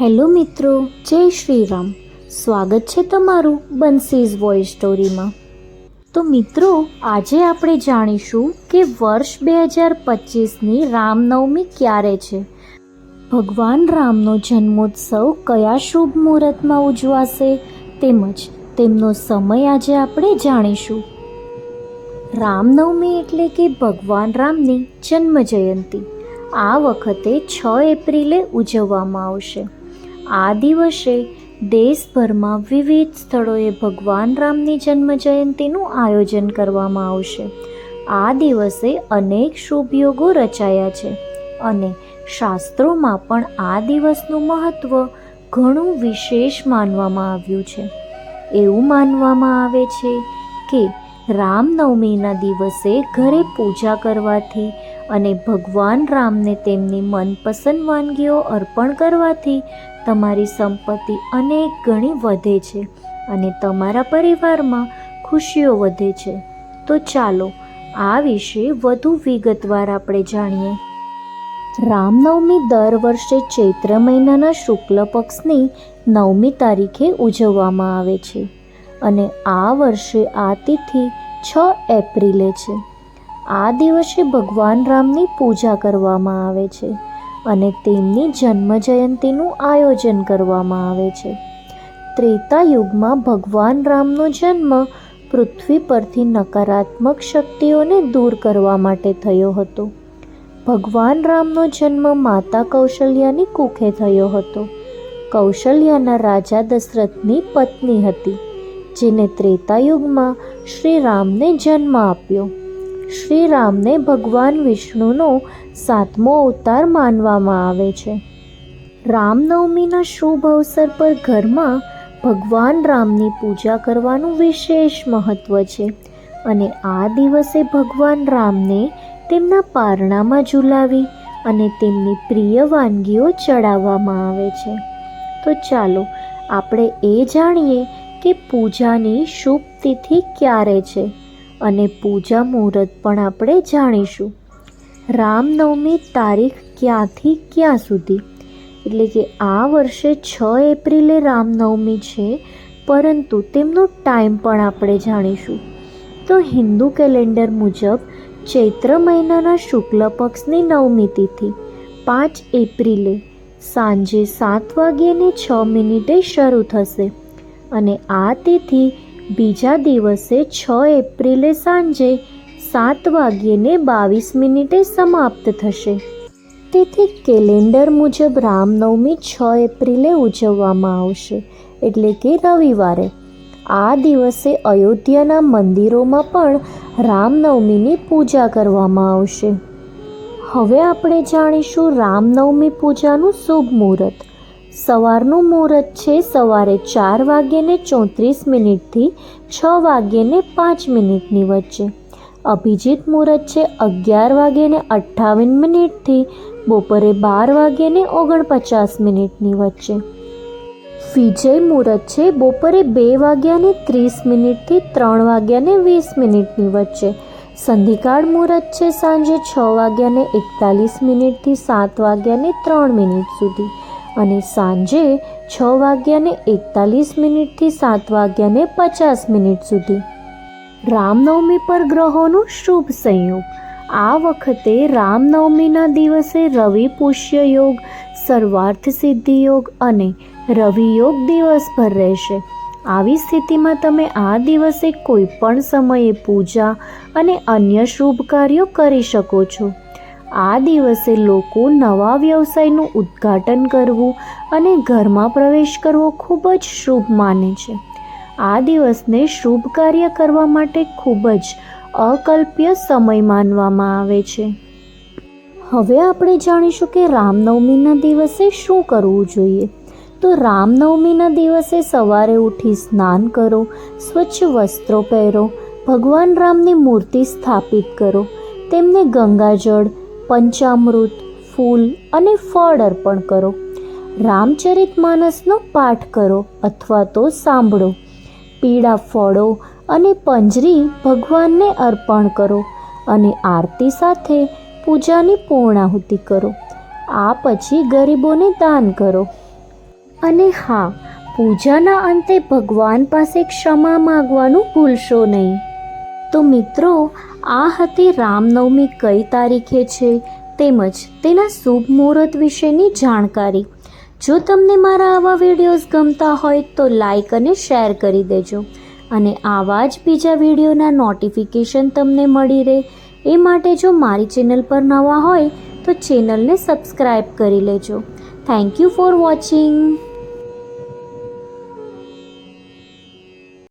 Hello મિત્રો, જય શ્રી રામ સ્વાગત છે તમારું બંસીઝ વોઇસ સ્ટોરીમાં. તો મિત્રો, આજે આપણે જાણીશું કે વર્ષ બે હજાર પચીસની રામનવમી ક્યારે છે. ભગવાન રામનો જન્મોત્સવ કયા શુભ મુહૂર્તમાં ઉજવાશે તેમજ તેમનો સમય આજે આપણે જાણીશું. રામનવમી એટલે કે ભગવાન રામની જન્મ જયંતિ. આ વખતે છ એપ્રિલે ઉજવવામાં આવશે. આ દિવસે દેશભરમાં વિવિધ સ્થળોએ ભગવાન રામની જન્મ જયંતિનું આયોજન કરવામાં આવશે. આ દિવસે અનેક શુભ યોગો રચાયા છે અને શાસ્ત્રોમાં પણ આ દિવસનું મહત્ત્વ ઘણું વિશેષ માનવામાં આવ્યું છે. એવું માનવામાં આવે છે કે રામનવમીના દિવસે ઘરે પૂજા કરવાથી અને ભગવાન રામને તેમની મનપસંદ વાનગીઓ અર્પણ કરવાથી તમારી સંપત્તિ અનેક ગણી વધે છે અને તમારા પરિવારમાં ખુશીઓ વધે છે. તો ચાલો, આ વિશે વધુ વિગતવાર આપણે જાણીએ. રામનવમી દર વર્ષે ચૈત્ર મહિનાના શુક્લ પક્ષની નવમી તારીખે ઉજવવામાં આવે છે અને આ વર્ષે આ તિથિ છ એપ્રિલે છે. આ દિવસે ભગવાન રામની પૂજા કરવામાં આવે છે અને તેમની જન્મ જયંતિનું આયોજન કરવામાં આવે છે. ત્રેતા યુગમાં ભગવાન રામનો જન્મ પૃથ્વી પરથી નકારાત્મક શક્તિઓને દૂર કરવા માટે થયો હતો. ભગવાન રામનો જન્મ માતા કૌશલ્યાની કુખે થયો હતો. કૌશલ્યાના રાજા દશરથની પત્ની હતી, જેને ત્રેતા યુગમાં શ્રી રામને જન્મ આપ્યો. શ્રી રામને ભગવાન વિષ્ણુનો સાતમો અવતાર માનવામાં આવે છે. રામનવમીના શુભ અવસર પર ઘરમાં ભગવાન રામની પૂજા કરવાનું વિશેષ મહત્ત્વ છે અને આ દિવસે ભગવાન રામને તેમના પારણામાં ઝુલાવી અને તેમની પ્રિય વાનગીઓ ચડાવવામાં આવે છે. તો ચાલો આપણે એ જાણીએ કે પૂજાની શુભ તિથિ ક્યારે છે. અને પૂજા મુહૂર્ત પણ આપણે જાણીશું. રામનવમી તારીખ ક્યાંથી ક્યાં સુધી? એટલે કે આ વર્ષે છ એપ્રિલે રામનવમી છે, પરંતુ તેમનો ટાઈમ પણ આપણે જાણીશું. તો હિન્દુ કેલેન્ડર મુજબ ચૈત્ર મહિનાના શુક્લ પક્ષની નવમી તિથિ, પાંચ એપ્રિલે, સાંજે સાત વાગ્યે છ મિનિટે શરૂ થશે. અને આ તિથિ બીજા દિવસે છ એપ્રિલે સાંજે સાત વાગ્યેને બાવીસ મિનિટે સમાપ્ત થશે. તેથી કેલેન્ડર મુજબ રામનવમી છ એપ્રિલે ઉજવવામાં આવશે, એટલે કે રવિવારે. આ દિવસે અયોધ્યાના મંદિરોમાં પણ રામનવમીની પૂજા કરવામાં આવશે. હવે આપણે જાણીશું રામનવમી પૂજાનું શુભ મુહૂર્ત. સવારનું મુહૂર્ત છે સવારે ચાર વાગ્યે ચોત્રીસ મિનિટથી છ વાગ્યે પાંચ મિનિટની વચ્ચે. અભિજીત મુહૂર્ત છે અગિયાર વાગ્યે અઠ્ઠાવન મિનિટથી બપોરે બાર વાગ્યે ઓગણપચાસ મિનિટની વચ્ચે. વિજય મુહૂર્ત છે બપોરે બે વાગ્યાને ત્રીસ મિનિટથી ત્રણ વાગ્યાને વીસ મિનિટની વચ્ચે. સંધિકાળ મુહૂર્ત છે સાંજે છ વાગ્યાને એકતાલીસ મિનિટથી સાત વાગ્યાને ત્રણ મિનિટ સુધી. અને સાંજે છ વાગ્યાને એકતાલીસ મિનિટથી સાત વાગ્યાને પચાસ મિનિટ સુધી. રામનવમી પર ગ્રહોનું શુભ સંયોગ. આ વખતે રામનવમીના દિવસે રવિ પુષ્ય યોગ, સર્વાર્થ સિદ્ધિ યોગ અને રવિ યોગ દિવસભર રહેશે. આવી સ્થિતિમાં તમે આ દિવસે કોઈ પણ સમયે પૂજા અને અન્ય શુભ કાર્યો કરી શકો છો. આ દિવસે લોકો નવા વ્યવસાયનું ઉદ્ઘાટન કરવું અને ઘરમાં પ્રવેશ કરવો ખૂબ જ શુભ માને છે. આ દિવસને શુભ કાર્ય કરવા માટે ખૂબ જ અકલ્પ્ય સમય માનવામાં આવે છે. હવે આપણે જાણીશું કે રામનવમીના દિવસે શું કરવું જોઈએ. તો રામનવમીના દિવસે સવારે ઉઠી સ્નાન કરો, સ્વચ્છ વસ્ત્રો પહેરો, ભગવાન રામની મૂર્તિ સ્થાપિત કરો, તેમને ગંગાજળ પંચામૃત, ફૂલ અને ફળ અર્પણ કરો. રામચરિત માનસનો પાઠ કરો અથવા તો સાંભળો. પીળા ફળો અને પંજરી ભગવાનને અર્પણ કરો અને આરતી સાથે પૂજાની પૂર્ણાહુતિ કરો. આ પછી ગરીબોને દાન કરો. અને હા, પૂજાના અંતે ભગવાન પાસે ક્ષમા માગવાનું ભૂલશો નહીં. તો મિત્રો આ હતી રામનવમી કઈ તારીખે છે? તેમજ તેના શુભ મુહૂર્ત વિશેની જાણકારી. જો તમને મારા આવા વિડીયોઝ ગમતા હોય તો લાઈક અને શેર કરી દેજો. અને આવા જ બીજા વિડીયોના નોટિફિકેશન તમને મળી રહે. એ માટે જો મારી ચેનલ પર નવા હોય તો ચેનલને સબસ્ક્રાઈબ કરી લેજો. Thank you for watching